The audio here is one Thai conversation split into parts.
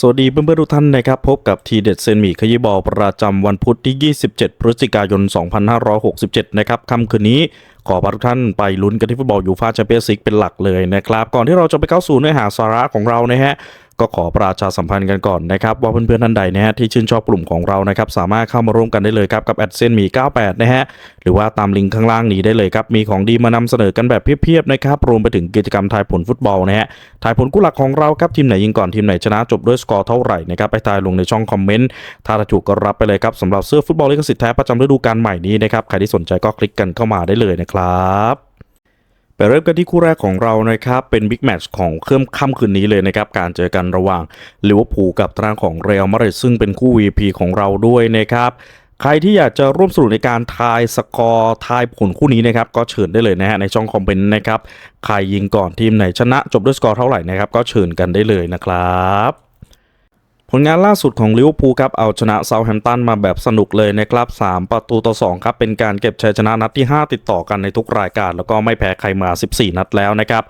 สวัสดีเพื่อนๆทุกท่านนะครับ พบกับทีเด็ดเซนมีขยี้บอลประจำวันพุธที่ 27 พฤศจิกายน 2567 นะครับค่ำคืนนี้ขอพาทุกท่านไปลุ้นกันที่ฟุตบอลยูฟ่าแชมเปี้ยนส์ลีกเป็นหลักเลยนะครับ ก่อนที่เราจะไปเข้าสู่เนื้อหาสาระของเรานะฮะ ก็ขอประชาสัมพันธ์กันก่อนนะครับว่าเพื่อนๆท่านใดนะฮะที่ชื่นชอบกลุ่มของเรานะครับสามารถเข้ามาร่วมกันได้เลยครับกับแอดเซนมี 98 นะฮะหรือว่าตามลิงก์ข้างล่างนี้ได้เลยครับมีของดีมานำเสนอกันแบบเพียบๆนะครับรวมไปถึงกิจกรรมทายผลฟุตบอลนะฮะทายผลกู้หลักของเราครับทีมไหนยิงก่อนทีมไหนชนะจบด้วยสกอร์เท่าไหร่นะครับไปทายลงในช่องคอมเมนต์ถ้าถูกก็รับไปเลยครับสำหรับเสื้อฟุตบอลลิขสิทธิ์แท้ประจำฤดูกาลใหม่นี้นะครับใครที่สนใจก็คลิกกันเข้ามาได้เลยนะครับ ไปเริ่มกันที่คู่แรกของเรานะครับ เป็นบิ๊กแมตช์ของเครื่มค่ำคืนนี้เลยนะครับ การเจอกันระหว่างลิเวอร์พูลกับทางของเรอัลมาดริดซึ่งเป็นคู่ VP ของเราด้วยนะครับใครที่อยากจะร่วมสนุกในการทายสกอร์ทายผลคู่นี้นะครับก็เชิญได้เลยนะฮะในช่องคอมเมนต์นะครับใครยิงก่อนทีมไหนชนะจบด้วยสกอร์เท่าไหร่นะครับก็เชิญกันได้เลยนะครับ ผลงานล่าสุดของลิเวอร์พูลครับเอาชนะเซาแฮมป์ตันมาแบบสนุกเลยนะครับ 3 ประตูต่อ 2 ครับ เป็นการเก็บชัยชนะนัดที่ 5 ติดต่อกันในทุกรายการ แล้วก็ไม่แพ้ใครมา 14 นัดแล้วนะครับ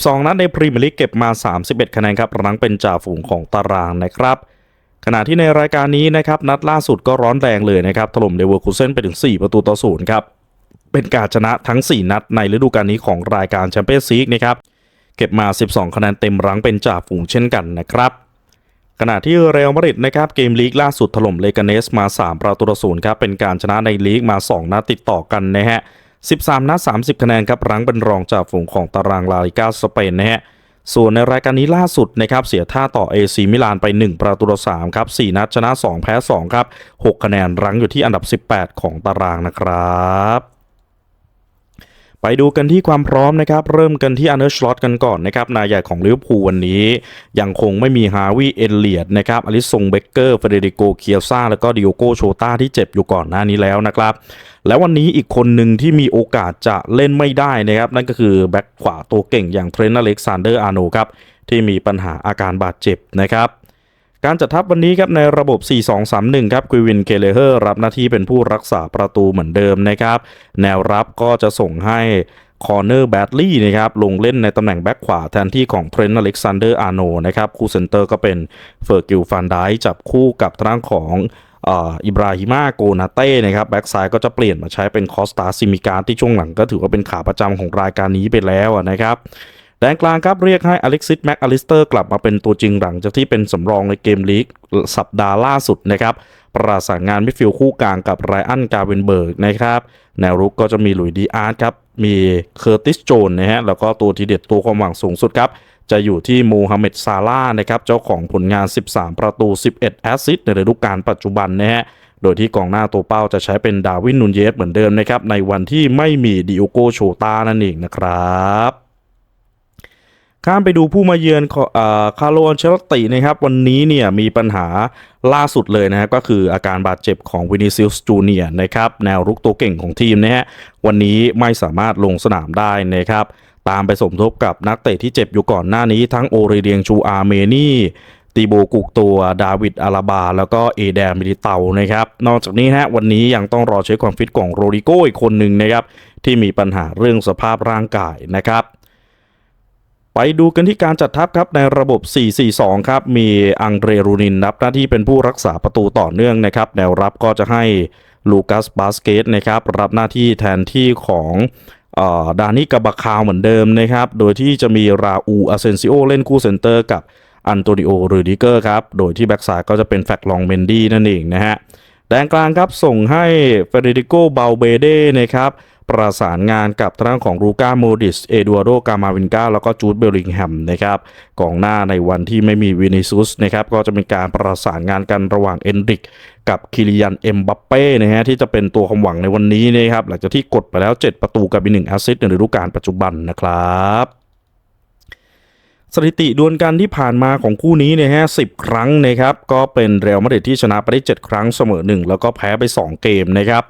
12 นัดในพรีเมียร์ลีกเก็บมา 31 คะแนนครับรั้งเป็นจ่าฝูงของตารางนะครับขณะที่ในรายการนี้นะครับนัดล่าสุดก็ร้อนแรงเลยนะครับถล่มเลเวอร์คูเซนไปถึง 4 ประตูต่อศูนย์ครับเป็นการชนะทั้ง 4 นัดในฤดูกาลนี้ของรายการแชมเปี้ยนส์ลีกนะครับเก็บมา 12 คะแนนเต็มรั้งเป็นจ่าฝูงเช่นกันนะครับ ขณะที่เรอัลมาดริดนะครับเกมลีกล่าสุดถล่มเลกาเนสมา 3 ประตูต่อศูนย์ครับเป็นการชนะในลีกมา 2 นัดติดต่อกันนะฮะ 13 นัด 30 คะแนนครับรั้งเป็นรองจากฝูงของตารางลาลิกาสเปนนะฮะส่วนในรายการนี้ล่าสุดนะครับเสียท่าต่อ AC มิลานไป 1 ประตูต่อ3ครับ 4 นัดชนะ 2 แพ้ 2 ครับ 6 คะแนนรั้งอยู่ที่อันดับ 18 ของตารางนะครับ ไปดูกันที่ความพร้อมนะครับ เริ่มกันที่อันเดอร์ชลอตกันก่อนนะครับ นายใหญ่ของลิเวอร์พูลวันนี้ ยังคงไม่มีฮาวิเอเลียดนะครับอลิซงเบเกอร์เฟเดริโกเคียซ่าแล้วก็ดิโอโกโชตาที่เจ็บอยู่ก่อนหน้านี้แล้วนะครับ แล้ววันนี้อีกคนหนึ่งที่มีโอกาสจะเล่นไม่ได้นะครับ นั่นก็คือแบ็คขวาตัวเก่งอย่างเทรนต์อเล็กซานเดอร์อาร์โนครับที่มีปัญหาอาการบาดเจ็บนะครับ การจัดทัพวันนี้ครับในระบบ 4-2-3-1 ครับกวินเคเลเฮอร์รับหน้าที่เป็นผู้รักษาประตูเหมือนเดิมนะครับ แนวรับก็จะส่งให้คอร์เนอร์แบดลี่นะครับลงเล่นในตำแหน่งแบ็คขวาแทนที่ของเทรนต์อเล็กซานเดอร์อาร์โนนะครับคู่เซนเตอร์ก็เป็นเฟอร์กิลฟันไดจับคู่กับทางของอิบราฮิมาโกนาเต้นะครับแบ็กซ้ายก็จะเปลี่ยนมาใช้เป็นคอสตาซิมิการที่ช่วงหลังก็ถือว่าเป็นขาประจำของรายการนี้ไปแล้วนะครับ แดนกลางครับเรียกให้อเล็กซิสแม็กอลิสเตอร์กลับมาเป็นตัวจริงหลังจากที่เป็นสำรองในเกมลีกสัปดาห์ล่าสุดนะครับ ประสานงานมิดฟิลด์คู่กลางกับไรอันกาเวนเบิร์กนะครับแนวรุกก็จะมีหลุยดีอาร์ตครับ มีเคอร์ติสโจนนะฮะแล้วก็ตัวทีเด็ดตัวความหวังสูงสุดครับจะอยู่ที่โมฮัมเหม็ดซาลาห์นะครับ เจ้าของผลงาน 13 ประตู 11 แอสซิสต์ในฤดูกาลปัจจุบันนะฮะ โดยที่กองหน้าตัวเป้าจะใช้เป็นดาวินนูนเยสเหมือนเดิมนะครับ ในวันที่ไม่มีดิโอโกโชตานั่นเองนะครับ ข้ามไปดูผู้มาเยือนของคาร์โลอันเชลตินะครับ วันนี้เนี่ยมีปัญหาล่าสุดเลยนะฮะก็คืออาการบาดเจ็บของวินิซิลสจูเนียนะครับ แนวรุกตัวเก่งของทีมนะฮะวันนี้ไม่สามารถลงสนามได้นะครับ ตามไปสมทบกับนักเตะที่เจ็บอยู่ก่อนหน้านี้ทั้งโอเรเดียงชูอาร์เมนีตีโบกุกตัวดาวิดอาราบา แล้วก็เอแดมิลิเตานะครับ นอกจากนี้นะฮะวันนี้ยังต้องรอเช็คความฟิตของโรดิโกอีกคนหนึ่งนะครับ ที่มีปัญหาเรื่องสภาพร่างกายนะครับ ไปดูกันที่การจัดทัพครับในระบบ 4-4-2 ครับ มีอังเดรรูนินรับหน้าที่เป็นผู้รักษาประตูต่อเนื่องนะครับแนวรับก็จะให้ลูกัสบาสเกตนะครับรับหน้าที่แทนที่ของดานิกาบาคาวเหมือนเดิมนะครับ โดยที่จะมีราอูอาเซนซิโอเล่นคู่เซนเตอร์กับอันโตนิโอรูดิเกอร์ครับ โดยที่แบ็กซ้ายก็จะเป็นแฟกลองเมนดี้นั่นเองนะฮะ แดนกลางครับส่งให้เฟเดริโกเบาเบเดนะครับประสานงานกับทางของรูก้าโมดิส เอดัวโดกามาวินกาแล้วก็จูดเบลลิงแฮมนะครับกองหน้าในวันที่ไม่มีวินิซุสนะครับก็จะเป็นการประสานงานกันระหว่างเอนริก กับคิริยันเอ็มบัปเป้นะฮะที่จะเป็นตัวความหวังในวันนี้นะครับหลังจากที่กดไปแล้ว 7 ประตูกับอีกหนึ่งแอสซิสต์ในฤดูกาลปัจจุบันนะครับ สถิติดวลกันที่ผ่านมาของคู่นี้เนี่ยฮะสิครั้งนะครับ ก็เป็นเรอัลมาดริดที่ชนะไปได้7ครั้งเสมอ 1 แล้วก็แพ้ไป 2 เกมนะครับ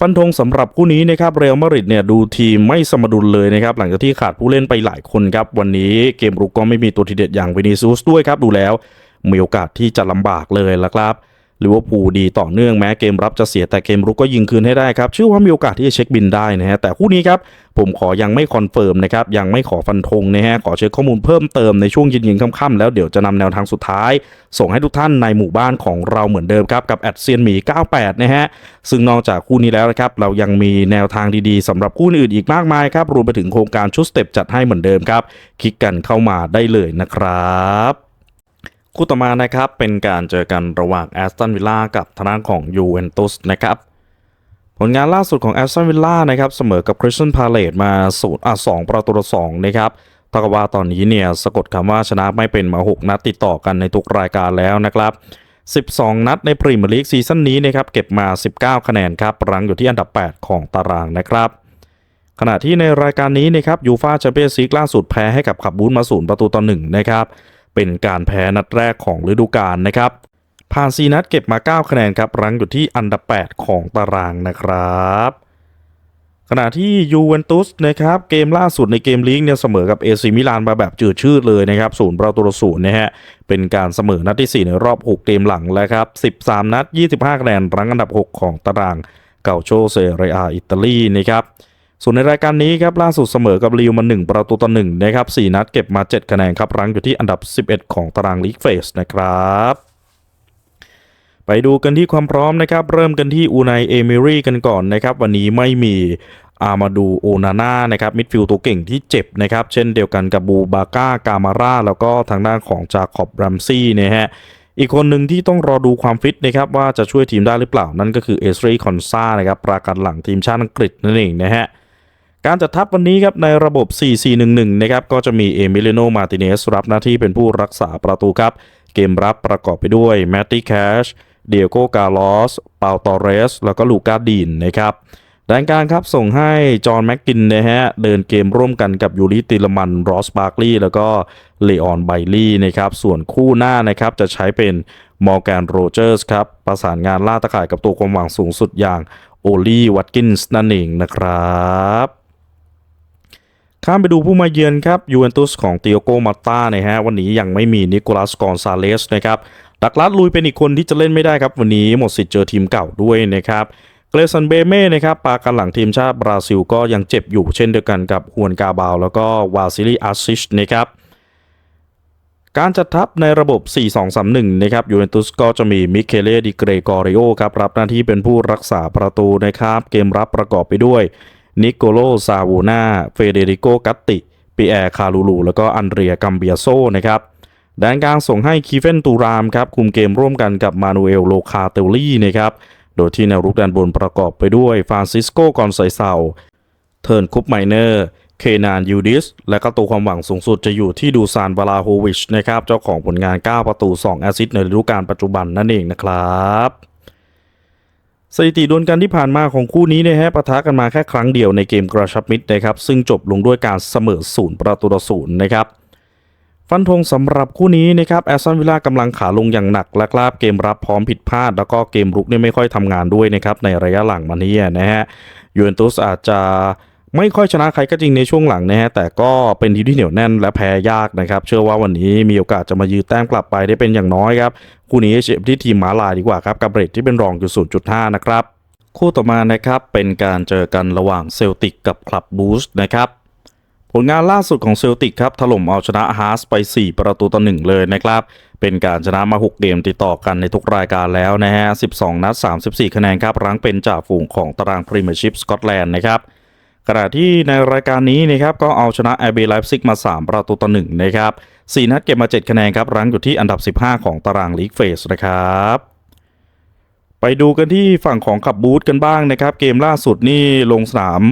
ฟันธงสำหรับคู่นี้นะครับเรอัลมาดริดเนี่ยดูทีมไม่สมดุลเลยนะครับ หลังจากที่ขาดผู้เล่นไปหลายคนครับ วันนี้เกมรุกก็ไม่มีตัวทีเด็ดอย่างวินิซูสด้วยครับ ดูแล้วมีโอกาสที่จะลำบากเลยละครับ ลิเวอร์พูลดีต่อเนื่องแม้เกมรับจะเสียแต่เกมรุกก็ยิงคืนให้ได้ครับเชื่อว่ามีโอกาสที่จะเช็คบินได้นะฮะแต่คู่นี้ครับผมขอยังไม่คอนเฟิร์มนะครับยังไม่ขอฟันธงนะฮะขอเช็คข้อมูลเพิ่มเติมในช่วงเย็นๆค่ำๆแล้วเดี๋ยวจะนำแนวทางสุดท้าย ส่งให้ทุกท่านในหมู่บ้านของเราเหมือนเดิมครับกับแอดเซียนหมี 98 นะฮะซึ่งนอกจากคู่นี้แล้วนะครับเรายังมีแนวทางดีๆสำหรับคู่อื่นอีกมากมายครับรวมไปถึงโครงการชุดสเต็ปจัดให้เหมือนเดิมครับคลิกกันเข้ามาได้เลยนะครับ คู่ต่อมานะครับเป็นการเจอกันระหว่างแอสตันวิลล่ากับทางด้านของยูเวนตุสนะครับผลงานล่าสุดของแอสตันวิลล่านะครับเสมอกับคริสตันพาเลตมาศูนย์อะสองประตูต่อสองนะครับทากว่าตอนนี้เนี่ยสะกดคำว่าชนะไม่เป็นมา 6 นัดติดต่อกันในทุกรายการแล้วนะครับ 12 นัดในพรีเมียร์ลีกซีซั่นนี้นะครับเก็บมา 19 คะแนนครับรั้งอยู่ที่อันดับ 8 ของตารางนะครับ ขณะที่ในรายการนี้นะครับยูฟาแชมเปี้ยนส์ลีกล่าสุดแพ้ให้กับขับบูนมาศูนย์ประตูต่อหนึ่งนะครับ เป็นการแพ้นัดแรกของฤดูกาลนะครับผ่าน4นัดเก็บมา 9 คะแนนครับรั้งอยู่ที่อันดับ 8 ของตารางนะครับ ขณะที่ยูเวนตุสนะครับเกมล่าสุดในเกมลีกเนี่ยเสมอกับเอซิมิลานมาแบบจืดชืดเลยนะครับศูนย์ประตูต่อศูนย์นะฮะเป็นการเสมอนัดที่ 4 ในรอบ 6 เกมหลังแล้วครับ 13 นัด 25 คะแนนรั้งอันดับ 6 ของตารางเกาโชเซเรียอิตาลีนะครับ ส่วนในรายการนี้ครับล่าสุดเสมอกับลิวมา 1 ประตูต่อ1นะครับ4นัดเก็บมา 7 คะแนนครับรั้งอยู่ที่อันดับ 11 ของตารางลีกเฟสนะครับไปดูกันที่ความพร้อมนะครับ เริ่มกันที่อูไนเอมิรี่กันก่อนนะครับ วันนี้ไม่มีอามาดูโอนาน่านะครับมิดฟิลด์ตัวเก่งที่เจ็บนะครับ เช่นเดียวกันกับบูบาก้ากามาร่าแล้วก็ทางด้านของจาคอบรัมซี่นะฮะอีกคนหนึ่งที่ต้องรอดูความฟิตนะครับว่าจะช่วยทีมได้หรือเปล่านั่นก็คือเอสรีคอนซานะครับปราการหลังทีมชาติอังกฤษนั่นเองนะฮะ การจัดทัพวันนี้ครับในระบบ 4-4-1-1 นะครับก็จะมีเอมิเลโนมาติเนสรับหน้าที่เป็นผู้รักษาประตูครับ เกมรับประกอบไปด้วยแมตตี้แคชเดียโกกาลอสเปาตอเรส แล้วก็ลูกาดีนนะครับด้านกางครับส่งให้จอห์นแม็กกินนะฮะเดินเกมร่วมกันกับยูริติลมันรอสบาร์กลีย์แล้วก็เลออนไบลี่นะครับส่วนคู่หน้านะครับจะใช้เป็นมอร์แกนโรเจอร์สครับประสานงานล่าตะข่ายกับตัวความหวังสูงสุดอย่างโอลีวัตกินส์นั่นเองนะครับ ข้ามไปดูผู้มาเยือนครับยูเวนตุสของเตียโกมาต้านะฮะวันนี้ยังไม่มีนิโคลัสกอนซาเลสนะครับดักลัดลุยเป็นอีกคนที่จะเล่นไม่ได้ครับ วันนี้หมดสิทธิ์เจอทีมเก่าด้วยนะครับเกรซันเบเม่นะครับปากันหลังทีมชาติบราซิลก็ยังเจ็บอยู่เช่นเดียวกันกับฮวนกาบาว แล้วก็วาซิลีอาซิชนะครับการจัดทัพในระบบ 4-2-3-1 นะครับยูเวนตุสก็จะมีมิเคเลดิเกรกอริโอครับรับหน้าที่เป็นผู้รักษาประตูนะครับ เกมรับประกอบไปด้วย นิโกโลซาวูนาเฟเดริโกกัตติปีแอร์คาลูลูแล้วก็อันเดรียกัมเบียโซนะครับแดนกลางส่งให้คีเฟนตูรามครับคุมเกมร่วมกันกับมานูเอลโลคาเตลลี่นะครับโดยที่แนวรุกด้านบนประกอบไปด้วยฟรานซิสโกกอนไซเซาเทิร์นคุปไมเนอร์เคนานยูดิส และก็ตัวความหวังสูงสุดจะอยู่ที่ดูซานบาลาโฮวิชนะครับ เจ้าของผลงาน 9 ประตู 2 แอสซิสต์ในฤดูกาลปัจจุบันนั่นเองนะครับ สถิติดวลกันที่ผ่านมาของคู่นี้เนะฮะปะทะกันมาแค่ครั้งเดียวในเกมกระชับมิตรนะครับ ซึ่งจบลงด้วยการเสมอศูนย์ประตูต่อศูนย์นะครับ ฟันธงสำหรับคู่นี้นะครับแอสตันวิลล่ากำลังขาลงอย่างหนักและกลาบเกมรับพร้อมผิดพลาด แล้วก็เกมรุกเนี่ยไม่ค่อยทำงานด้วยนะครับในระยะหลังมานี้นะฮะยูเวนตุสอาจจะ ไม่ค่อยชนะใครก็จริงในช่วงหลังนะฮะแต่ก็เป็นทีมที่เหนียวแน่นและแพ้ยากนะครับเชื่อว่าวันนี้มีโอกาสจะมายืนแต้มกลับไปได้เป็นอย่างน้อยครับคู่นี้เชียร์ที่ทีมหมาลายดีกว่าครับกับเรทที่เป็นรองอยู่ 0.5 นะครับคู่ต่อมานะครับเป็นการเจอกันระหว่างเซลติกกับคลับบูสนะครับผลงานล่าสุดของเซลติกครับถล่มเอาชนะฮาร์สไป 4 ประตูต่อ1เลยนะครับ เป็นการชนะมา 6 เกมติดต่อกันในทุกรายการแล้วนะฮะ 12 นัด 34 คะแนนครับรั้งเป็นจ่าฝูงของตารางพรีเมียร์ชิพสกอตแลนด์นะครับ ขณะที่ในรายการนี้นะครับก็เอาชนะแอร์เบไลฟ์ซิกมา 3 ประตูต่อ1นะครับ4นัดเก็บมา 7 คะแนนครับรั้งอยู่ที่อันดับ 15 ของตารางลีกเฟสนะครับไปดูกันที่ฝั่งของขับบูธกันบ้างนะครับ เกมล่าสุดนี่ลงสนาม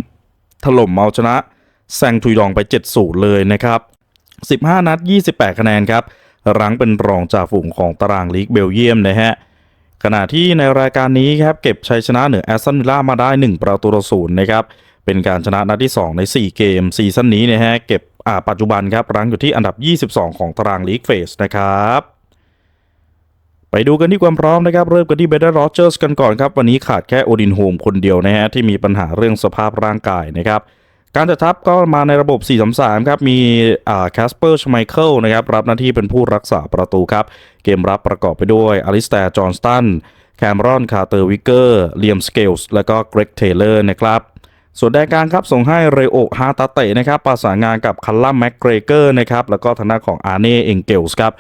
ถล่มเอาชนะแซงทุยดองไป 7-0 เลยนะครับ 15 นัด 28 คะแนนครับรั้งเป็นรองจากฝูงของตารางลีกเบลเยียมนะฮะขณะที่ในรายการนี้ครับเก็บชัยชนะเหนือแอสตันวิลล่ามาได้ 1 ประตูต่อศูนย์นะครับ เป็นการชนะนัดที่ 2 ใน 4 เกมซีซั่นนี้นะฮะเก็บอ่าปัจจุบันครับรั้งอยู่ที่อันดับ 22 ของตารางลีกเฟสนะครับไปดูกันที่ความพร้อมนะครับ เริ่มกันที่เบเดอร์โรเจอร์สกันก่อนครับ วันนี้ขาดแค่โอดินโฮมคนเดียวนะฮะ ที่มีปัญหาเรื่องสภาพร่างกายนะครับ การจัดทัพก็มาในระบบ 4-3-3 ครับ มีแคสเปอร์ชไมเคิลนะครับ รับหน้าที่เป็นผู้รักษาประตูครับ เกมรับประกอบไปด้วยอลิสแตร์จอห์นสตันแคมรอนคาร์เตอร์วิกเกอร์เลียมสเกลส์แล้วก็เกรกเทเลอร์นะครับ ส่วนแดนกลางครับส่งให้เรโอฮาตาเตะนะครับประสานงานกับคัลลัมแม็กเกรเกอร์นะครับแล้วก็ทางด้านของอาร์เน่เองเกลส์ครับ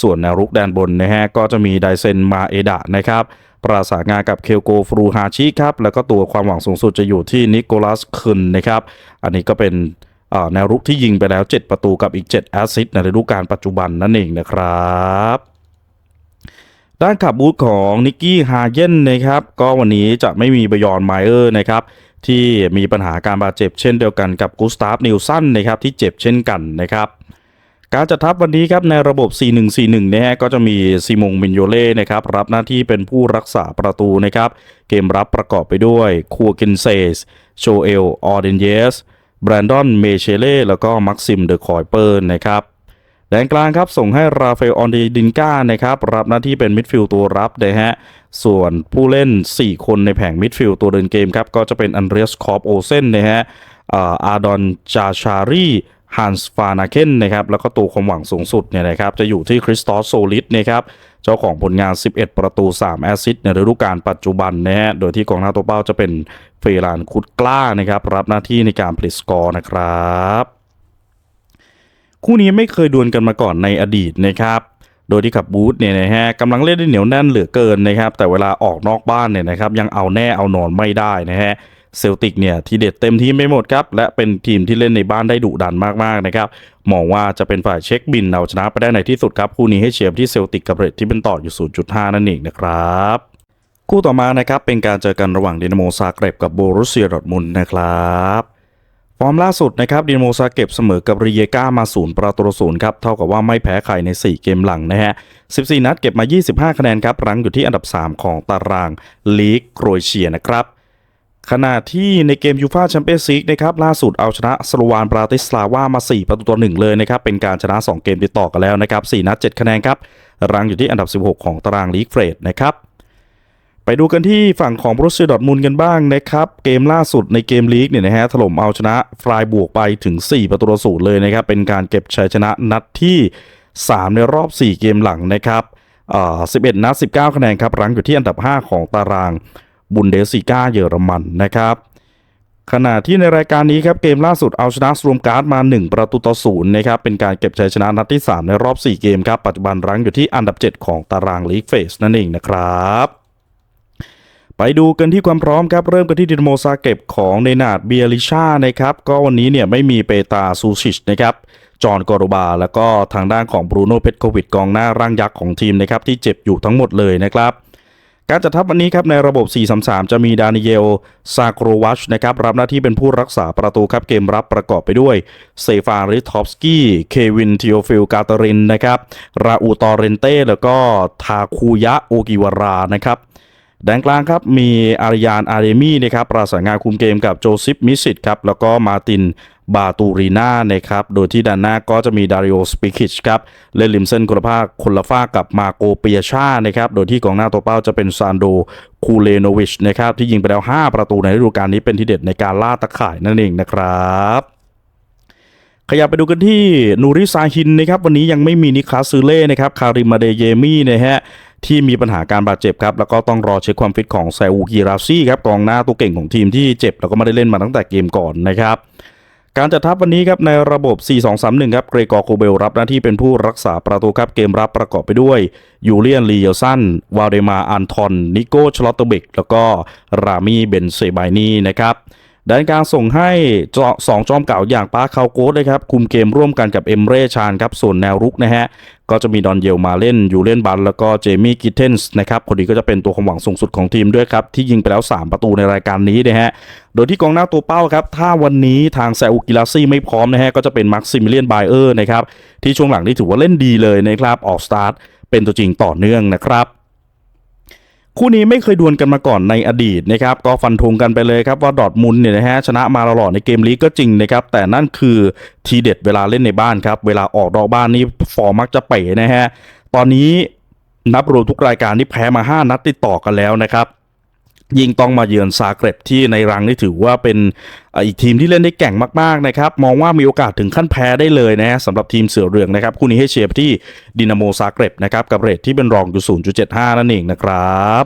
ส่วนแนวรุกแดนบนนะฮะก็จะมีไดเซนมาเอดะนะครับประสานงานกับเคลโกฟรูฮาชิครับแล้วก็ตัวความหวังสูงสุดจะอยู่ที่นิโคลัสคึนนะครับอันนี้ก็เป็นแนวรุกที่ยิงไปแล้ว 7 ประตูกับอีก 7 แอสซิสต์ในฤดูกาลปัจจุบันนั่นเองนะครับด้านขับบูธของนิกกี้ฮาเยนนะครับก็วันนี้จะไม่มีบยอนไมเออร์นะครับ ที่มีปัญหาการบาดเจ็บเช่นเดียวกันกับกูสตาฟนิวสันนะครับที่เจ็บเช่นกันนะครับการจัดทัพวันนี้ครับในระบบ 4141นะฮะก็จะมีซิมงมินโยเล่นะครับรับหน้าที่เป็นผู้รักษาประตูนะครับ เกมรับประกอบไปด้วยคัวกินเซสโชเอลออเดนเยสแบรนดอนเมเชเล่แล้วก็มักซิมเดอะคอยเปอร์นะครับแดนกลางครับส่งให้ราฟาเอลออนดีดินก้านะครับรับหน้าที่เป็นมิดฟิลด์ตัวรับนะฮะ ส่วนผู้เล่น 4 คนในแผงมิดฟิลด์ตัวเดินเกมครับ ก็จะเป็นอันเดรียสคอปโอเซนนะฮะอาดอนจาชารีฮันส์ฟานาเคนนะครับแล้วก็ตัวความหวังสูงสุดเนี่ยนะครับจะอยู่ที่คริสตอสโซลิดนะครับเจ้าของผลงาน 11 ประตู 3 แอสซิสต์ในฤดูกาลปัจจุบันนะฮะโดยที่กองหน้าตัวเป้าจะเป็นเฟรานคุดกล้านะครับรับหน้าที่ในการผลิตสกอร์นะครับ คู่นี้ไม่เคยดวลกันมาก่อนในอดีตนะครับ โดยที่ขับบูธเนี่ยนะฮะกำลังเล่นได้เหนียวแน่นเหลือเกินนะครับ แต่เวลาออกนอกบ้านเนี่ยนะครับยังเอาแน่เอานอนไม่ได้นะฮะเซลติกเนี่ยทีเด็ดเต็มที่ไม่หมดครับ และเป็นทีมที่เล่นในบ้านได้ดุดันมากๆนะครับมองว่าจะเป็นฝ่ายเช็คบินเอาชนะไปได้ในที่สุดครับ คู่นี้ให้เชียร์ที่เซลติกกับเรดที่เป็นต่ออยู่ 0.5 นั่นเองนะครับ คู่ต่อมานะครับเป็นการเจอกันระหว่างดินาโมซาเกร็บกับโบรุสเซียดอร์ทมุนนะครับ ฟอร์มล่าสุดนะครับดินโมซาเก็บเสมอกับริเยกามาศูนย์ประตูศูนย์ครับเท่ากับว่าไม่แพ้ใครใน 4 เกมหลังนะฮะ 14 นัดเก็บมา 25 คะแนนครับรั้งอยู่ที่อันดับ 3 ของตารางลีกโครเอเชียนะครับขณะที่ในเกมยูฟาแชมเปี้ยนส์ลีกนะครับล่าสุดเอาชนะสโลวานบราติสลาวามา 4 ประตูต่อ1เลยนะครับ เป็นการชนะ 2 เกมติดต่อกันแล้วนะครับ 4 นัด 7 คะแนนครับ รั้งอยู่ที่อันดับ 16 ของตารางลีกเฟรดนะครับ ไปดูกันที่ฝั่งของบรูเซียดอร์ทมุนกันบ้างนะครับ เกมล่าสุดในเกมลีกเนี่ยนะฮะถล่มเอาชนะฟรายบวกไปถึง 4 ประตูต่อศูนย์เลยนะครับ เป็นการเก็บชัยชนะนัดที่ 3 ในรอบ 4 เกมหลังนะครับเอ่อ11 นัด 19 คะแนนครับรั้งอยู่ที่อันดับ 5 ของตารางบุนเดสซิก้าเยอรมันนะครับขณะที่ในรายการนี้ครับเกมล่าสุดเอาชนะสโรมการ์ดมา 1 ประตูต่อศูนย์นะครับเป็นการเก็บชัยชนะนัดที่ 3 ในรอบ 4 เกมครับปัจจุบันรั้งอยู่ที่อันดับ 7 ของตารางลีกเฟสนั่นเองนะครับ ไปดูกันที่ความพร้อมครับ เริ่มกันที่ดินโมซาเก็บของเนนาดเบียริชานะครับ ก็วันนี้เนี่ยไม่มีเปตาซูชิชนะครับจอห์นกอรูบา แล้วก็ทางด้านของบรูโน่เพชโควิดกองหน้าร่างยักษ์ของทีมนะครับที่เจ็บอยู่ทั้งหมดเลยนะครับ การจัดทัพวันนี้ครับในระบบ 4-3-3 จะมีดานิเอลซาโครวัชนะครับรับหน้าที่เป็นผู้รักษาประตูครับเกมรับประกอบไปด้วยเซฟานริทอฟสกี้ เควินทิโอฟิลกาตารินนะครับ ราอูตอเรนเต้ แล้วก็ทาคูยะโอกิวารานะครับ แดนกลางครับมีอารยานอาเรมี่นะครับประสานงานคุมเกมกับโจซิฟมิสิตครับแล้วก็มาตินบาตูรีนานะครับโดยที่ด้านหน้าก็จะมีดาริโอสปิคิชครับเล่นริมเส้นคนละภาคคนละฝ้ากกับมาโกเปียชานะครับโดยที่กองหน้าตัวเป้าจะเป็นซานโดคูเลโนวิชนะครับที่ยิงไปแล้ว 5 ประตูในฤดูกาลนี้เป็นที่เด็ดในการล่าตะข่ายนั่นเองนะครับ ขยับไปดูกันที่นูริซาฮินนะครับวันนี้ยังไม่มีนิคลาสซูเล่นะครับคาริมาเดเยมี่นะฮะที่มีปัญหาการบาดเจ็บครับ แล้วก็ต้องรอเช็คความฟิตของแซอูกิราซี่ครับกองหน้าตัวเก่งของทีมที่เจ็บ แล้วก็ไม่ได้เล่นมาตั้งแต่เกมก่อนนะครับการจัดทัพวันนี้ครับในระบบ 4-2-3-1 ครับเกรกอร์โคเบลรับหน้าที่เป็นผู้รักษาประตูครับเกมรับประกอบไปด้วย ยูเลียนลีเยลสันวาเดมาอันทอน นิโก้ชลอตเตเบกแล้วก็รามีเบนเซบายนีนะครับ ด้านกลางส่งให้สองจอมเก่าอย่างปาคาโกสนะครับ คุมเกมร่วมกันกับเอมเร่ชานครับ ส่วนแนวรุกนะฮะ ก็จะมีดอนเยลมาเล่นอยู่เล่นบัน แล้วก็เจมี่กิทเทนส์นะครับ คนนี้ก็จะเป็นตัวความหวังสูงสุดของทีมด้วยครับ ที่ยิงไปแล้ว 3 ประตูในรายการนี้นะฮะ โดยที่กองหน้าตัวเป้าครับ ถ้าวันนี้ทางแซอุกิลาซี่ไม่พร้อมนะฮะ ก็จะเป็นมาร์คซิมิเลียนไบเออร์นะครับ ที่ช่วงหลังนี่ถือว่าเล่นดีเลยนะครับ ออกสตาร์ทเป็นตัวจริงต่อเนื่องนะครับ คู่นี้ไม่เคยดวลกันมาก่อนในอดีตนะครับ ก็ฟันธงกันไปเลยครับว่าดอทมุนเนี่ยนะฮะชนะมาตลอดในเกมลีกก็จริงนะครับ แต่นั่นคือทีเด็ดเวลาเล่นในบ้านครับ เวลาออกดอกบ้านนี่ฟอร์มมักจะเป๋นะฮะ ตอนนี้นับรวมทุกรายการที่แพ้มา 5 นัดติดต่อกันแล้วนะครับ ยิ่งต้องมาเยือนซาเกร็บที่ในรังนี่ถือว่าเป็นอีกทีมที่เล่นได้แก่งมากๆนะครับมองว่ามีโอกาสถึงขั้นแพ้ได้เลยนะฮะสำหรับทีมเสือเหลืองนะครับคู่นี้ให้เชียร์ที่ดินาโมซาเกร็บนะครับกับเรทที่เป็นรองอยู่ 0.75 นั่นเองนะครับ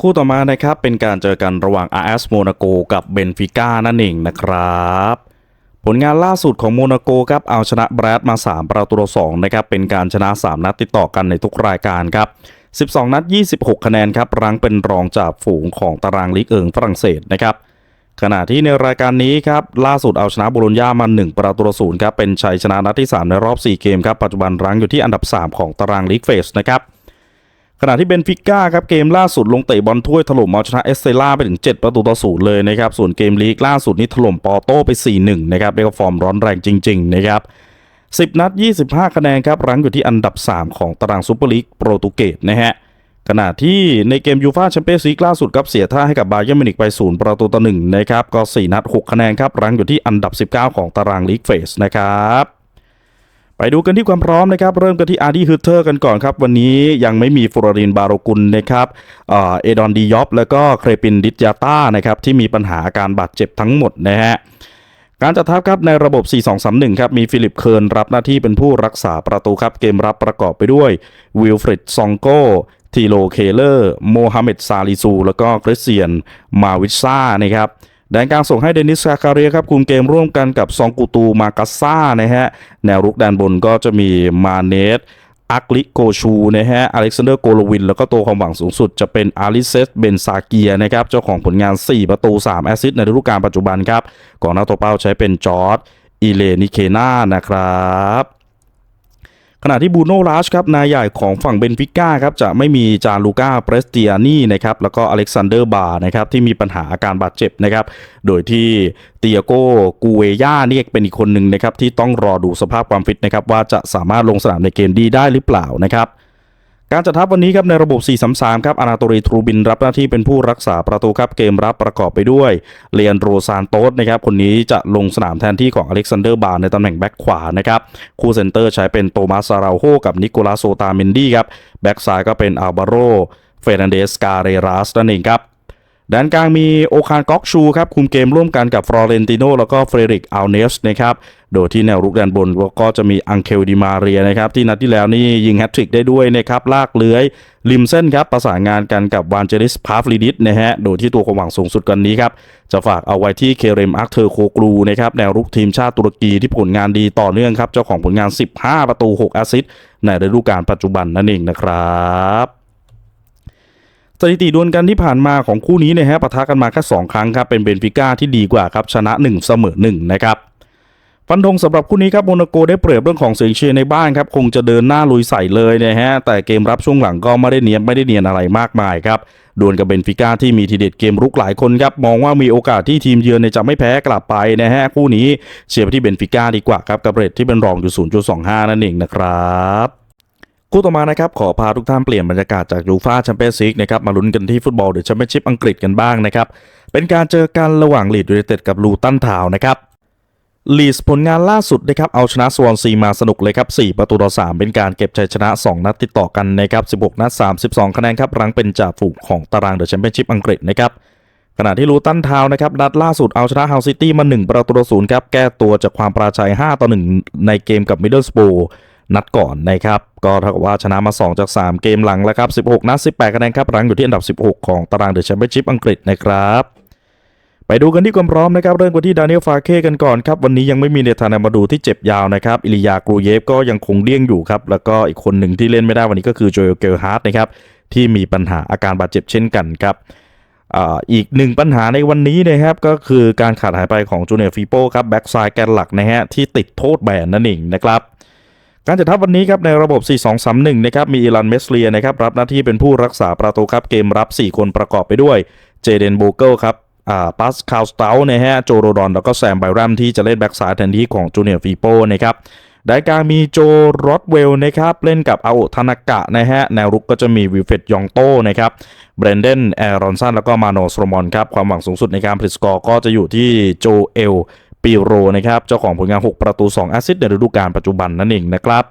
คู่ต่อมานะครับเป็นการเจอกันระหว่าง RS โมนาโกกับเบนฟิก้านั่นเองนะครับผลงานล่าสุดของโมนาโกครับเอาชนะแบรดมา 3 ประตูต่อ2นะครับเป็นการชนะ 3 นัดติดต่อกันในทุกรายการครับ 12 นัด 26 คะแนนครับรั้งเป็นรองจากฝูงของตารางลีกเอิงฝรั่งเศสนะครับขณะที่ในรายการนี้ครับล่าสุดเอาชนะโบโลญญามา 1 ประตูต่อศูนย์ครับเป็นชัยชนะนัดที่ 3 ในรอบ 4 เกมครับปัจจุบันรั้งอยู่ที่อันดับ 3 ของตารางลีกเฟสนะครับขณะที่เบนฟิก้าครับเกมล่าสุดลงเตะบอลถ้วยถล่มเอาชนะเอสเซล่าไปถึง 7 ประตูต่อศูนย์เลยนะครับส่วนเกมลีกล่าสุดนี้ถล่มปอโต้ไป 4-1 นะครับเรียกว่าฟอร์มร้อนแรงจริง ๆ นะครับ 10 นัด 25 คะแนนครับรั้งอยู่ที่อันดับ 3 ของตารางซูเปอร์ลีกโปรตุเกสนะฮะขณะที่ในเกมยูฟาแชมเปี้ยนส์ลีกล่าสุดครับเสียท่าให้กับบาเยิร์มิวนิกไป0ประตูต่อ1นะครับก็ 4 นัด 6 คะแนนครับรั้งอยู่ที่อันดับ 19 ของตารางลีกเฟสนะครับไปดูกันที่ความพร้อมนะครับเริ่มกันที่อาร์ดี้ฮึเตอร์กันก่อนครับ วันนี้ยังไม่มีฟลอรินบาโรกุลนะครับเอเดอนดียอปแล้วก็เครปินดิจยาต้านะครับที่มีปัญหาอาการบาดเจ็บทั้งหมดนะฮะ การจัดทัพครับในระบบ 4-2-3-1 ครับมีฟิลิปเคิร์นรับหน้าที่เป็นผู้รักษาประตูครับเกมรับประกอบไปด้วยวิลฟริดซองโกทีโลเคเลอร์ โมฮัมเหม็ดซาลิซู แล้วก็คริสเตียน มาวิซ่านะครับแดนกลางส่งให้เดนิสซาคาเรียครับคุมเกมร่วมกันกับซองกูตูมากัสซ่านะฮะแนวรุกแดนบนก็จะมีมาเนส อักลิโกชูนะฮะอเล็กซานเดอร์โกลวิน แล้วก็ตัวความหวังสูงสุดจะเป็นอาริเซสเบนซาเกียนะครับ เจ้าของผลงาน 4 ประตู 3 แอสซิสต์ในฤดูกาลปัจจุบันครับก่อนหน้าตัวเป้าใช้เป็นจอร์ดอีเลนิเคนานะครับ ขณะที่บูโน่ลาชครับนายใหญ่ของฝั่งเบนฟิก้าครับจะไม่มีจานลูก้าเปรสเตียนี่นะครับแล้วก็อเล็กซานเดอร์บาร์นะครับที่มีปัญหาอาการบาดเจ็บนะครับโดยที่เตียโกกูเอย่าเนี่ยเป็นอีกคนหนึ่งนะครับที่ต้องรอดูสภาพความฟิตนะครับว่าจะสามารถลงสนามในเกมดีได้หรือเปล่านะครับ การจัดทัพวันนี้ครับในระบบ 4-3-3 ครับอนาโตรีทรูบินรับหน้าที่เป็นผู้รักษาประตูครับเกมรับประกอบไปด้วยเลียนโรซานโตสนะครับคนนี้จะลงสนามแทนที่ของอเล็กซานเดอร์บาร์ในตำแหน่งแบ็กขวานะครับคู่เซนเตอร์ใช้เป็นโตมัสซาราโฮกับนิโคลาโซตาเมนดี้ครับแบ็กซ้ายก็เป็นอัลบาโรเฟรนันเดสกาเรรัสนั่นเองครับ ด้านกลางมีโอคานก๊อกชูครับคุมเกมร่วมกันกับฟลอเรนติโนแล้วก็เฟรริกอัลเนสนะครับโดยที่แนวรุกด้านบนก็จะมีอังเคลดิมาเรียนะครับที่นัดที่แล้วนี่ยิงแฮตทริกได้ด้วยนะครับลากเลื้อยริมเส้นครับประสานงานกันกับวานเจลิสพาฟลิดิสนะฮะโดยที่ตัวความหวังสูงสุดกันนี้ครับจะฝากเอาไว้ที่เคเรมอักเทอร์โคกลูนะครับแนวรุกทีมชาติตุรกีที่ผลงานดีต่อเนื่องครับเจ้าของผลงาน 15 ประตู 6 แอสซิสต์ในฤดูกาลปัจจุบันนั่นเองนะครับ สถิติดวลกันที่ผ่านมาของคู่นี้นะฮะปะทะกันมาแค่2ครั้งครับเป็นเบนฟิก้าที่ดีกว่าครับชนะ 1 เสมอ1นะครับฟันธงสำหรับคู่นี้ครับโมนาโกได้เปรียบเรื่องของเสียงเชียร์ในบ้านครับคงจะเดินหน้าลุยใส่เลยนะฮะแต่เกมรับช่วงหลังก็ไม่ได้เนียนไม่ได้เนียนอะไรมากมายครับดวลกับเบนฟิก้าที่มีทีเด็ดเกมรุกหลายคนครับมองว่ามีโอกาสที่ทีมเยือนเนี่ยจะไม่แพ้กลับไปนะฮะคู่นี้เชียร์ไปที่เบนฟิก้าดีกว่าครับกับเรทที่เป็นรองอยู่ 0.25 นั่นเองนะครับ คู่ต่อมานะครับขอพาทุกท่านเปลี่ยนบรรยากาศจากยูฟาแชมเปี้ยนส์ลีกนะครับมาลุ้นกันที่ฟุตบอลเดอะแชมเปี้ยนชิพอังกฤษกันบ้างนะครับเป็นการเจอกันระหว่างลีดยูไนเต็ดกับลูตันทาวนะครับลีสผลงานล่าสุดนะครับเอาชนะสวอนซีมาสนุกเลยครับ 4 ประตูต่อ 3 เป็นการเก็บชัยชนะ 2 นัดติดต่อกันนะครับ 16 นัด 32 คะแนนครับรั้งเป็นจ่าฝูงของตารางเดอะแชมเปี้ยนชิพอังกฤษนะครับขณะที่ลูตันทาวนะครับนัดล่าสุดเอาชนะเฮาซิตี้มา 1 ประตูต่อ0ครับแก้ตัวจากความปราชัย 5 ต่อ 1 ในเกมกับมิดเดิลสโบ นัดก่อนนะครับ ก็เท่ากับว่าชนะมา 2 จาก 3 เกมหลังแล้วครับ 16 นัด 18 คะแนนครับ รั้งอยู่ที่อันดับ 16 ของตารางเดอะแชมเปี้ยนชิพอังกฤษนะครับ ไปดูกันที่ความพร้อมนะครับ เริ่มกันที่ดานิเอลฟาเคกันก่อนครับ วันนี้ยังไม่มีเนธานามาดูที่เจ็บยาวนะครับ อิลิยากรูเยฟก็ยังคงเลี่ยงอยู่ครับ แล้วก็อีกคนหนึ่งที่เล่นไม่ได้วันนี้ก็คือโจเอลเกลฮาร์ดนะครับ ที่มีปัญหาอาการบาดเจ็บเช่นกันครับอีกหนึ่งปัญหาในวันนี้นะครับก็คือการขาดหายไปของจูเนียร์ฟิโป้ครับแบ็กซ้ายแกนหลักนะฮะที่ติดโทษแบนนั่นเองนะครับ การจัดทัพวันนี้ครับในระบบ 4-2-3-1 นะครับมีอีลันเมสเลียนะครับรับหน้าที่เป็นผู้รักษาประตูครับเกมรับ 4 คนประกอบไปด้วยเจเดนโบเกิลครับอ่าปัสคาลสเตลนะฮะโจโรดอน แล้วก็แซมไบรัมที่จะเล่นแบ็กซ้ายแทนที่ของจูเนียร์ฟีโป้นะครับได้กลางมีโจโรดเวลนะครับเล่นกับอาโอทานากะนะฮะแนวรุกก็จะมีวิเฟตยองโตนะครับเบรนเดนแอรอนสันแล้วก็มาโนสโรมอนครับความหวังสูงสุดในการผลิตสกอร์ก็จะอยู่ที่โจเอล ปิโรนะครับเจ้าของผลงาน 6 ประตู 2 แอสซิสต์ในฤดูกาลปัจจุบันนั่นเองนะครับ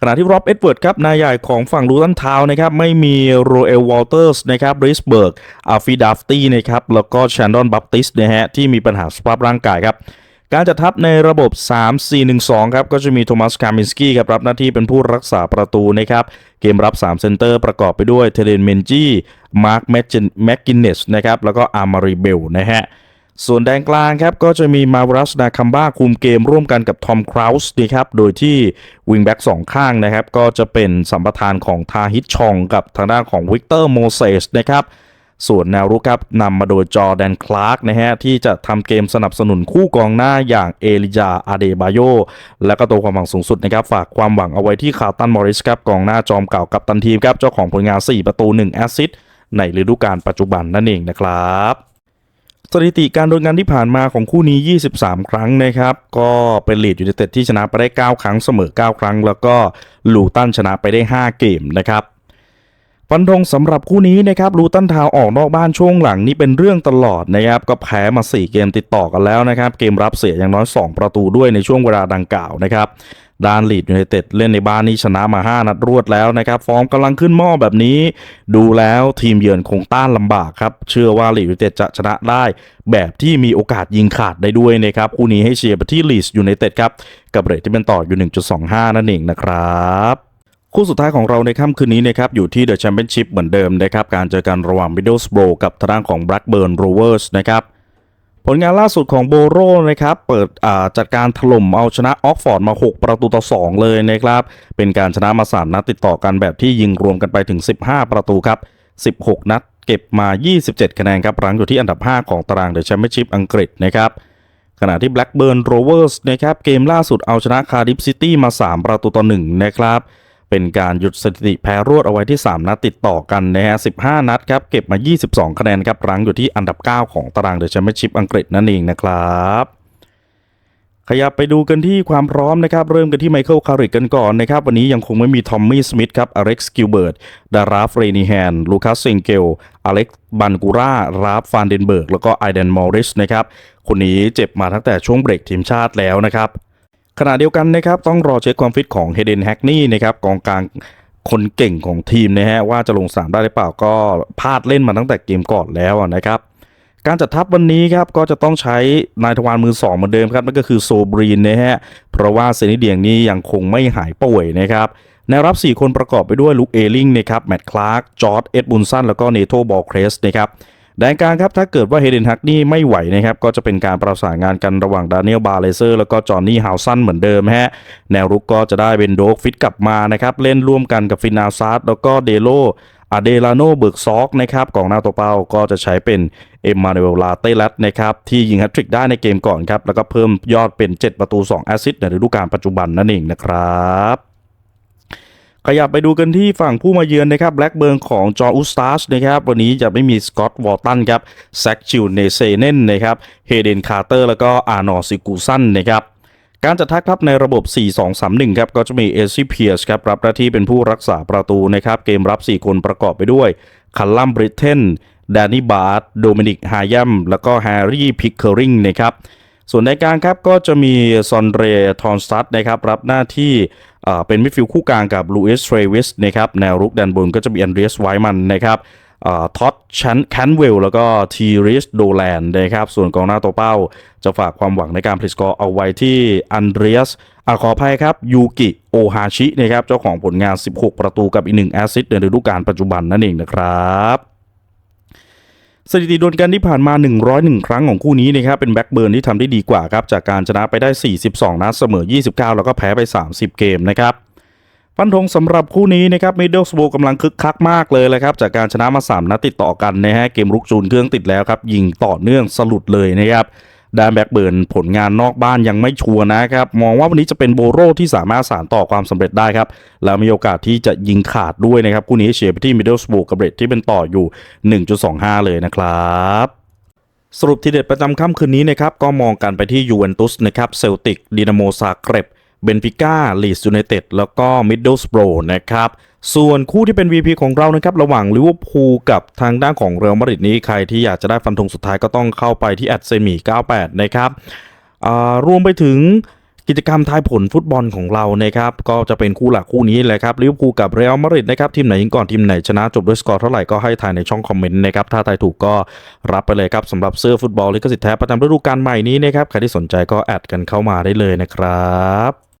ขณะที่ร็อบเอ็ดเวิร์ดครับนายใหญ่ของฝั่งลูตันทาวน์นะครับไม่มีโรเอลวอลเตอร์สนะครับริสเบิร์กอาฟิดาฟตี้นะครับแล้วก็แชนดอนบัพติสนะฮะที่มีปัญหาสภาพร่างกายครับการจัดทัพในระบบ 3-4-1-2 ครับก็จะมีโทมัสคามินสกี้ครับรับหน้าที่เป็นผู้รักษาประตูนะครับเกมรับ 3 เซนเตอร์ประกอบไปด้วยเทเลนเมนจี้มาร์คแมกกินเนสนะครับแล้วก็อามารีเบลนะฮะ ส่วนแดนกลางครับก็จะมีมารัสนาคัมบ้าคุมเกมร่วมกันกับทอมคราวส์นะครับโดยที่วิงแบ็กสองข้างนะครับก็จะเป็นสัมปทานของทาฮิตชองกับทางด้านของวิกเตอร์โมเซสนะครับส่วนแนวรุกครับนำมาโดยจอแดนคลาร์กนะฮะที่จะทำเกมสนับสนุนคู่กองหน้าอย่างเอลิจาอาเดบาโยและก็ตัวความหวังสูงสุดนะครับฝากความหวังเอาไว้ที่คาร์ตันมอริสครับกองหน้าจอมเก่ากับตันทีมครับเจ้าของผลงาน 4 ประตู 1 แอสซิสต์ในฤดูกาลปัจจุบันนั่นเองนะครับ สถิติการโดนงานที่ผ่านมาของคู่นี้ 23 ครั้งนะครับ ก็เป็นลีดยูไนเต็ดที่ชนะไปได้ 9 ครั้งเสมอ 9 ครั้ง แล้วก็ลูตันชนะไปได้ 5 เกมนะครับฟันธงสำหรับคู่นี้นะครับลูตันทาวออกนอกบ้านช่วงหลังนี่เป็นเรื่องตลอดนะครับก็แพ้มา 4 เกมติดต่อกันแล้วนะครับ เกมรับเสียอย่างน้อย 2 ประตูด้วยในช่วงเวลาดังกล่าวนะครับ ด้านลีดยูไนเต็ดเล่นในบ้านนี้ชนะมา 5 นัดรวดแล้วนะครับ ฟอร์มกำลังขึ้นหม้อแบบนี้ ดูแล้วทีมเยือนคงต้านลำบากครับ เชื่อว่าลีดยูไนเต็ดจะชนะได้ แบบที่มีโอกาสยิงขาดได้ด้วยนะครับ คู่นี้ให้เชียร์ไปที่ลีดยูไนเต็ดครับ กับเรทที่เป็นต่ออยู่ 1.25 นั่นเองนะครับคู่สุดท้ายของเราในค่ำคืนนี้นะครับอยู่ที่เดอะแชมเปี้ยนชิพเหมือนเดิมนะครับการเจอกันระหว่างมิดเดิลสโบรกับทางด้านของ Blackburn Rovers นะครับ ผลงานล่าสุดของโบโรนะครับเปิดจัดการถล่มเอาชนะออกฟอร์ดมา 6 ประตูต่อ 2 เลยนะครับ เป็นการชนะมา 3 นัดติดต่อกันแบบที่ยิงรวมกันไปถึง 15 ประตูครับ 16 นัดเก็บมา 27 คะแนนครับรั้งอยู่ที่อันดับ 5 ของตารางเดอะแชมเปี้ยนชิพอังกฤษนะครับขณะที่ Blackburn Rovers นะครับเกมล่าสุดเอาชนะคาร์ดิฟซิตี้มา 3 ประตูต่อ 1 นะครับ เป็นการหยุดสถิติแพ้รวดเอาไว้ที่ 3 นัดติดต่อกันนะฮะ 15 นัดครับ เก็บมา 22 คะแนนครับ รั้งอยู่ที่อันดับ 9 ของตารางเดอะแชมเปี้ยนชิพอังกฤษนั่นเองนะครับขยับไปดูกันที่ความพร้อมนะครับ เริ่มกันที่ไมเคิลคาริกกันก่อนนะครับ วันนี้ยังคงไม่มีทอมมี่สมิธครับอเล็กซ์กิลเบิร์ตดาราฟเรนิแฮนลูคัสเซงเกลอเล็กซ์บันกูราราฟฟานเดนเบิร์กแล้วก็ไอเดนมอริสนะครับคนนี้เจ็บมาตั้งแต่ช่วงเบรกทีมชาติแล้วนะครับ ขณะเดียวกันนะครับต้องรอเช็คความฟิตของเฮเดนแฮกนี่นะครับกองกลางคนเก่งของทีมนะฮะว่าจะลงสามได้หรือเปล่าก็พลาดเล่นมาตั้งแต่เกมก่อนแล้วนะครับการจัดทัพวันนี้ครับก็จะต้องใช้นายทวารมือสองเหมือนเดิมครับนั่นก็คือโซบรีนนะฮะเพราะว่าเซนิเดียงนี้ยังคงไม่หายป่วยนะครับแนวรับ 4 คนประกอบไปด้วยลุกเอลิงนะครับแมตต์คลาร์กจอร์ดเอ็ดบุนสันแล้วก็เนโธบอลเครสนะครับ แดนกลางครับถ้าเกิดว่าเฮเดนฮักนี่ไม่ไหวนะครับก็จะเป็นการประสานงานกันระหว่างดานิเอลบาเลเซอร์แล้วก็จอห์นนี่ฮาวสันเหมือนเดิมฮะแนวรุกก็จะได้เบนโดกฟิตกลับมานะครับเล่นร่วมกันกับฟินาซาร์แล้วก็เดโลอาเดลาโนเบิร์กซอกนะครับกองหน้าตัวเป้าก็จะใช้เป็นเอ็มมานูเอลลาเตลัสนะครับที่ยิงแฮตทริกได้ในเกมก่อนครับแล้วก็เพิ่มยอดเป็น 7 ประตู 2 แอสซิสต์ในฤดูกาลปัจจุบันนั่นเองนะครับ ขยับไปดูกันที่ฝั่งผู้มาเยือนนะครับแบล็กเบิร์นของจอร์อุสตาสนะครับวันนี้จะไม่มีสกอตต์วอลตันครับแซคชิลเนเซเนนนะครับเฮเดนคาร์เตอร์แล้วก็อาร์นอร์ซิกูสันนะครับการจัดทัพครับในระบบ 4-2-3-1 ครับ ก็จะมีเอซี่เพียร์สครับ รับหน้าที่เป็นผู้รักษาประตูนะครับ เกมรับ 4 คนประกอบไปด้วย คัลลัมบริเทนแดนนี่บาร์ดโดมินิก ฮายัม แล้วก็แฮร์รี่ พิกเคอริงนะครับ ส่วนในกลางครับก็จะมีซอนเรทอนสตัดนะครับรับหน้าที่เอ่อเป็นมิดฟิลด์คู่กลางกับลูอิสเทรวิสนะครับแนวรุกด้านบนก็จะมีแอนเดรียสไวมันนะครับท็อตชันแคนเวลแล้วก็ทีริสโดแลนด์นะครับส่วนกองหน้าตัวเป้า จะฝากความหวังในการพลิสกอร์เอาไว้ที่อันเดรียสอาขออภัยครับยูกิโอฮาชินะครับเจ้าของผลงาน 16 ประตูกับอีกหนึ่งแอสซิสต์ในฤดูกาลปัจจุบันนั่นเองนะครับ สถิติดวลกันที่ผ่านมา 101 ครั้งของคู่นี้นะครับเป็นแบ็กเบิร์นที่ทำได้ดีกว่าครับจากการชนะไปได้ 42 นัดเสมอ 29 แล้วก็แพ้ไป 30 เกมนะครับฟันธงสำหรับคู่นี้นะครับมิดเดิลสโบกำลังคึกคักมากเลยเลยครับจากการชนะมา 3 นัดติดต่อกันนะฮะเกมรุกจูนเครื่องติดแล้วครับยิงต่อเนื่องสลุดเลยนะครับ ดานแบ็กเบิร์นผลงานนอกบ้านยังไม่ชัวร์นะครับ มองว่าวันนี้จะเป็นโบโรที่สามารถสานต่อความสำเร็จได้ครับ แล้วมีโอกาสที่จะยิงขาดด้วยนะครับ คู่นี้เชียร์ไปที่มิดเดิลสโบกับเรทที่เป็นต่ออยู่ 1.25 เลยนะครับสรุปทีเด็ดประจำค่ำคืนนี้นะครับก็มองกันไปที่ยูเวนตุสนะครับเซลติกดินาโมซาเกร็บเบนฟิก้าลีสยูไนเต็ดแล้วก็มิดเดิลสโบรนะครับ ส่วนคู่ที่เป็น VP ของเรานะครับระหว่างลิเวอร์พูลกับทางด้านของเรอัลมาดริดนี้ใครที่อยากจะได้ฟันธงสุดท้ายก็ต้องเข้าไปที่แอดเซมี98 นะครับรวมไปถึงกิจกรรมทายผลฟุตบอลของเรานะครับก็จะเป็นคู่หลักคู่นี้แหละครับลิเวอร์พูลกับเรอัลมาดริดนะครับทีมไหนยิงก่อนทีมไหนชนะจบด้วยสกอร์เท่าไหร่ก็ให้ทายในช่องคอมเมนต์นะครับถ้าทายถูกก็รับไปเลยครับสำหรับเสื้อฟุตบอลลิขสิทธิ์แท้ประจำฤดูกาลใหม่นี้นะครับใครที่สนใจก็แอดกันเข้ามาได้เลยนะครับ